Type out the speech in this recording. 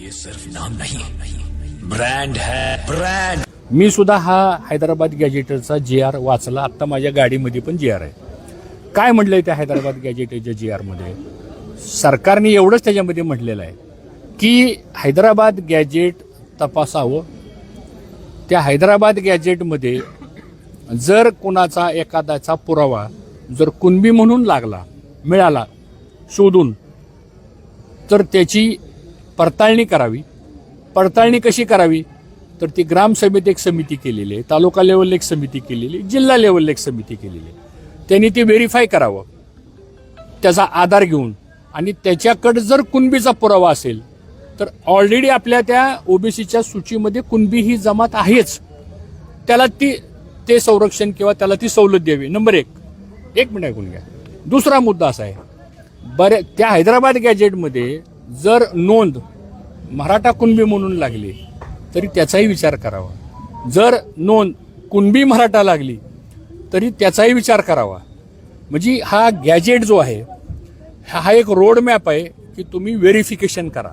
ये सिर्फ नाम नहीं ब्रँड है ब्रँड मी सुद्धा हा हैदराबाद गॅजेटरचा जे आर वाचला. आत्ता माझ्या गाडीमध्ये पण जे आर आहे. काय म्हटलं आहे त्या हैदराबाद गॅजेटरच्या जी आरमध्ये सरकारने एवढंच त्याच्यामध्ये म्हटलेलं आहे की हैदराबाद गॅजेट तपासावं. त्या हैदराबाद गॅजेटमध्ये जर कुणाचा एखाद्याचा पुरावा जर कुणबी म्हणून लागला मिळाला शोधून तर त्याची पडताळणी करावी. पडताळणी कशी करावी? तर ती ग्रामसभेत एक समिती केलेली आहे तालुका लेवलला एक समिती केलेली आहे जिल्हा लेवलला एक समिती केलेली आहे. त्यांनी ती व्हेरीफाय करावं. त्याचा आधार घेऊन. आणि त्याच्याकडे जर कुणबीचा पुरावा असेल तर ऑलरेडी आपल्या त्या ओबीसीच्या सूचीमध्ये कुणबी ही जमात आहेच. त्याला ती ते संरक्षण किंवा त्याला ती सवलत द्यावी. नंबर एक. एक मिनिट ऐकून घ्या. दुसरा मुद्दा असा आहे. बऱ्या त्या हैदराबाद गॅजेटमध्ये जर नोंद मराठा कुणबी म्हणून लागली तरी त्याचाही विचार करावा. जर नोंद कुणबी मराठा लागली तरी त्याचाही विचार करावा. म्हणजे हा गॅजेट जो आहे हा हा एक रोड मॅप आहे की तुम्ही व्हेरिफिकेशन करा.